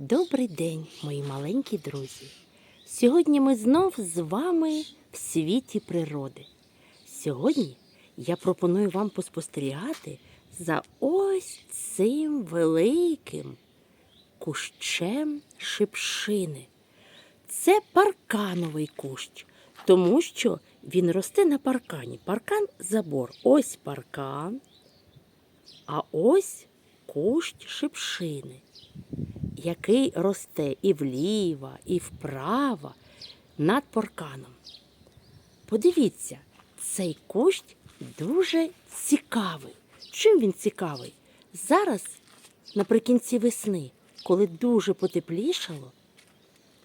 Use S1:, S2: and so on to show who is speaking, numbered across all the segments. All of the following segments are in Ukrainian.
S1: Добрий день, мої маленькі друзі. Сьогодні ми знов з вами в світі природи. Сьогодні я пропоную вам поспостерігати за ось цим великим кущем шипшини. Це паркановий кущ, тому що він росте на паркані. Паркан забор. Ось паркан, а ось кущ шипшини який росте і вліво, і вправо над парканом. Подивіться, цей кущ дуже цікавий. Чим він цікавий? Зараз, наприкінці весни, коли дуже потеплішало,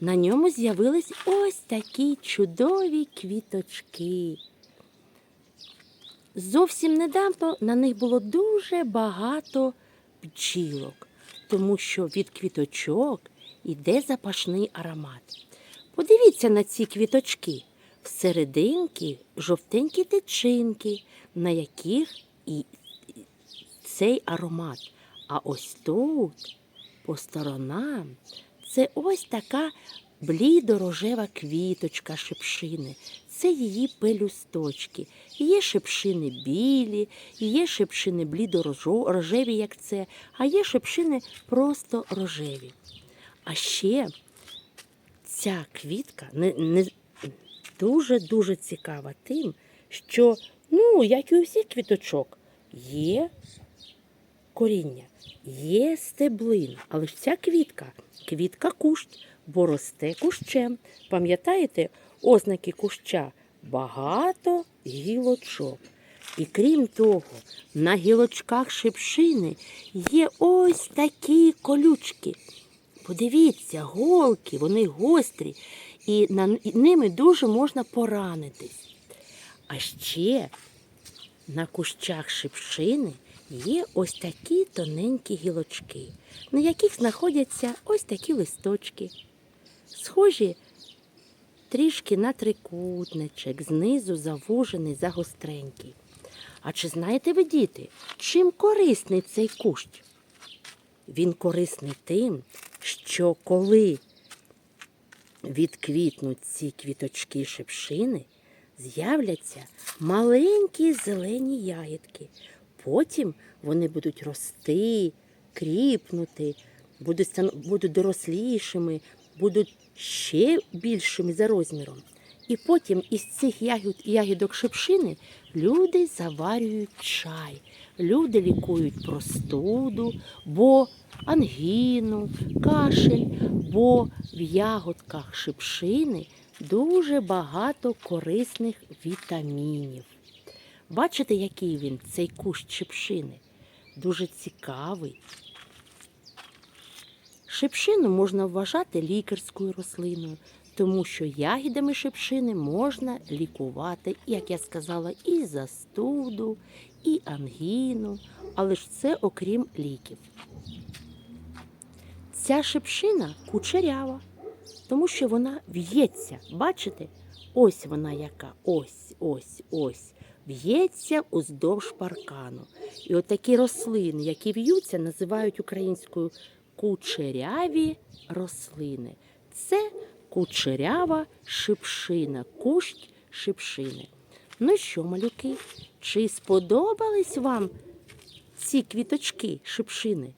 S1: на ньому з'явились ось такі чудові квіточки. Зовсім недавно на них було дуже багато бджілок, тому що від квіточок іде запашний аромат. Подивіться на ці квіточки. Всерединки жовтенькі тичинки, на яких і цей аромат. А ось тут, по сторонам, це ось така блідо-рожева квіточка шипшини. Це її пелюсточки. Є шипшини білі, є шипшини блідо-рожеві, як це, а є шипшини просто рожеві. А ще ця квітка не, не дуже-дуже цікава тим, що, ну, як і у всіх квіточок, є коріння, є стеблина, але ж ця квітка, квітка кущ, бо росте кущем. Пам'ятаєте, ознаки куща багато гілочок. І крім того, на гілочках шипшини є ось такі колючки. Подивіться, голки, вони гострі, і ними дуже можна поранитись. А ще на кущах шипшини є ось такі тоненькі гілочки, на яких знаходяться ось такі листочки. Схожі трішки на трикутничок, знизу завужений, загостренький. А чи знаєте ви, діти, чим корисний цей кущ? Він корисний тим, що коли відквітнуть ці квіточки шипшини, з'являться маленькі зелені ягідки. Потім вони будуть рости, кріпнути, будуть, будуть дорослішими, будуть ще більшими за розміром. І потім із цих ягід, ягідок шипшини люди заварюють чай, люди лікують простуду, бо ангіну, кашель, бо в ягодках шипшини дуже багато корисних вітамінів. Бачите, який він, цей кущ шипшини? Дуже цікавий. Шипшину можна вважати лікарською рослиною, тому що ягідами шипшини можна лікувати, як я сказала, і застуду, і ангіну, але ж це окрім ліків. Ця шипшина кучерява, тому що вона в'ється. Бачите? Ось вона яка, ось, ось, ось. В'ється уздовж паркану. І от такі рослини, які в'ються, називають українською кучеряві рослини. Це кучерява шипшина, кущ шипшини. Ну що, малюки, чи сподобались вам ці квіточки шипшини?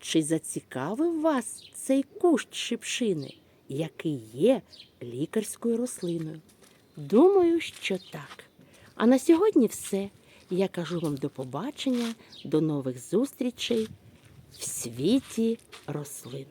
S1: Чи зацікавив вас цей кущ шипшини, який є лікарською рослиною? Думаю, що так. А на сьогодні все. Я кажу вам до побачення, до нових зустрічей в світі рослин.